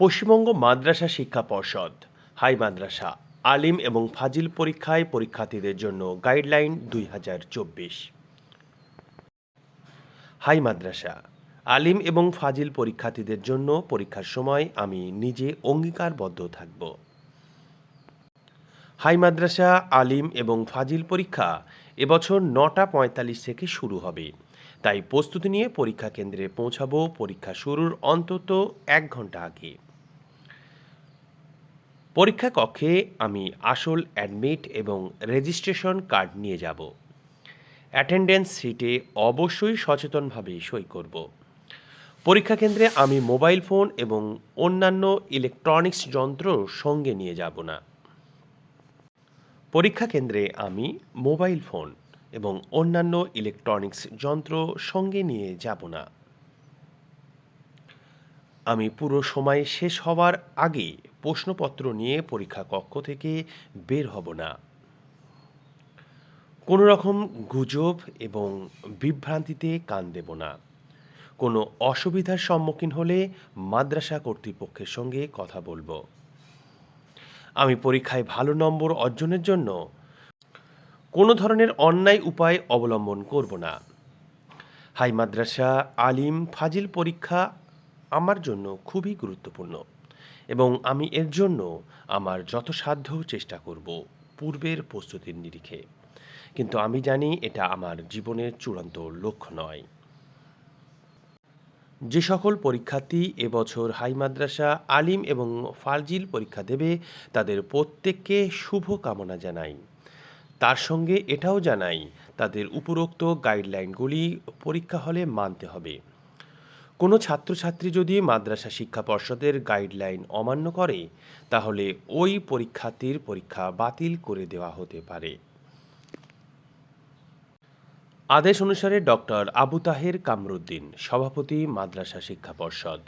পশ্চিমবঙ্গ মাদ্রাসা শিক্ষা পর্ষদ, হাই মাদ্রাসা, আলিম এবং ফাজিল পরীক্ষায় পরীক্ষার্থীদের জন্য গাইডলাইন দুই হাজার চব্বিশ। হাই মাদ্রাসা, আলিম এবং ফাজিল পরীক্ষার্থীদের জন্য পরীক্ষার সময় আমি নিজে অঙ্গীকারবদ্ধ থাকব। হাই মাদ্রাসা, আলিম এবং ফাজিল পরীক্ষা এবছর নটা পঁয়তাল্লিশ থেকে শুরু হবে। তাই প্রস্তুতি নিয়ে পরীক্ষা কেন্দ্রে পৌঁছাবো। পরীক্ষা শুরুর অন্তত এক ঘণ্টা আগে। পরীক্ষা কক্ষে আমি আসল অ্যাডমিট এবং রেজিস্ট্রেশন কার্ড নিয়ে যাব। অ্যাটেন্ডেন্স সিটে অবশ্যই সচেতনভাবে সই করব। পরীক্ষা কেন্দ্রে আমি মোবাইল ফোন এবং অন্যান্য ইলেকট্রনিক্স যন্ত্র সঙ্গে নিয়ে যাব না। পরীক্ষা কেন্দ্রে আমি মোবাইল ফোন এবং অন্যান্য ইলেকট্রনিক্স যন্ত্র সঙ্গে নিয়ে যাব না। আমি পুরো সময় শেষ হওয়ার আগে প্রশ্নপত্র নিয়ে পরীক্ষা কক্ষ থেকে বের হব না। কোনো রকম গুজব এবং বিভ্রান্তিতে কান দেব না। কোনো অসুবিধার সম্মুখীন হলে মাদ্রাসা কর্তৃপক্ষের সঙ্গে কথা বলব। আমি পরীক্ষায় ভালো নম্বর অর্জনের জন্য কোনো ধরনের অন্যায় উপায় অবলম্বন করব না। হাই মাদ্রাসা, আলিম, ফাজিল পরীক্ষা আমার জন্য খুবই গুরুত্বপূর্ণ। এবং আমি এর জন্য আমার যত সাধ্য চেষ্টা করব পূর্বের প্রস্তুতির নিরিখে। কিন্তু আমি জানি এটা আমার জীবনের চূড়ান্ত লক্ষ্য নয়। যে সকল পরীক্ষার্থী এবছর হাই মাদ্রাসা, আলিম এবং ফাজিল পরীক্ষা দেবে, তাদের প্রত্যেককে শুভ কামনা জানাই। তার সঙ্গে এটাও জানাই, তাদের উপরোক্ত গাইডলাইনগুলি পরীক্ষা হলে মানতে হবে। কোনো ছাত্রছাত্রী যদি মাদ্রাসা শিক্ষা পর্ষদের গাইডলাইন অমান্য করে, তাহলে ওই পরীক্ষার্থীর পরীক্ষা বাতিল করে দেওয়া হতে পারে। আদেশ অনুসারে ডক্টর আবু তাহের কামরুদ্দিন, সভাপতি মাদ্রাসা শিক্ষা পর্ষদ।